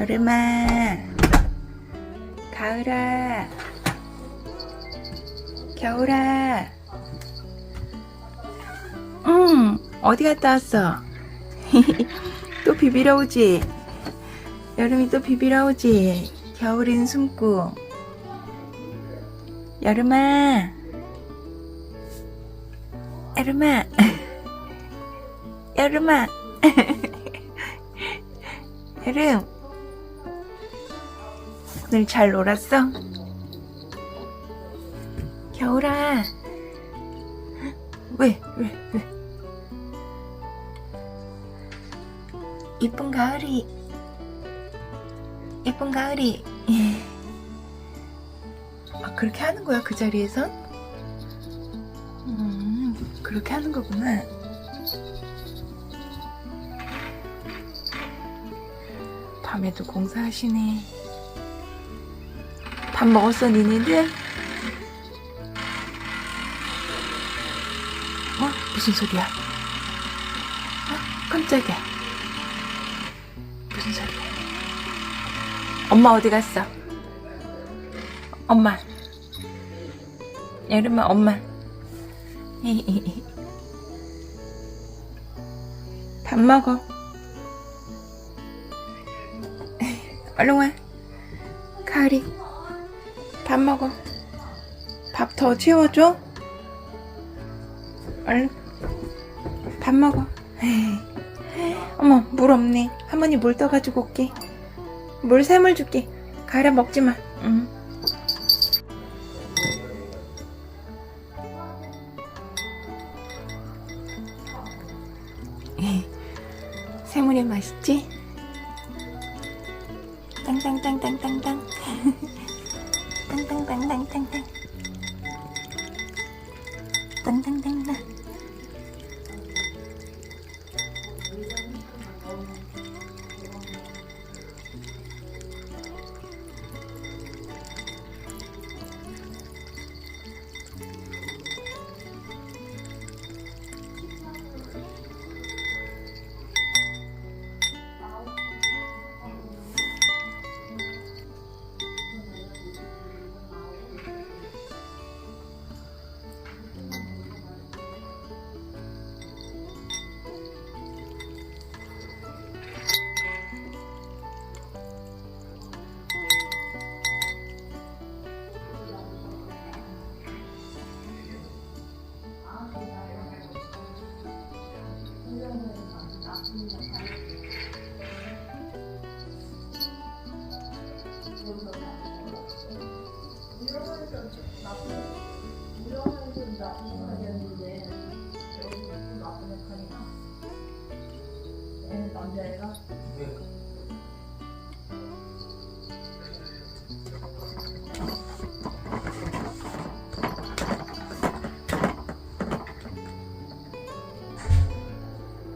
여름아, 가을아, 겨울아. 응, 어디 갔다 왔어? 또 비비러 오지? 여름이 또 비비러 오지? 겨울인 숨고. 여름아, 여름아, 여름아, 여름. 오늘 잘 놀았어? 겨울아. 왜, 왜, 왜? 이쁜 가을이. 이쁜 가을이. 아, 그렇게 하는 거야, 그 자리에서? 음, 그렇게 하는 거구나. 밤에도 공사하시네. 밥 먹었어, 니네들? 어? 무슨 소리야? 어? 깜짝이야. 무슨 소리야? 엄마 어디 갔어? 엄마. 여름아, 엄마. 밥 먹어. 얼른 와. 가을이. 밥 먹어. 밥 더 채워줘? 얼른. 밥 먹어. 어머, 물 없네. 할머니 물 떠가지고 올게. 물 샘을 줄게. 가을아 먹지 마. 응. 새물이 맛있지? 땅땅땅땅땅땅. 땅땅땅땅 나쁜편이었는데 여기 나쁜 편이가 얘는 남자애가 네.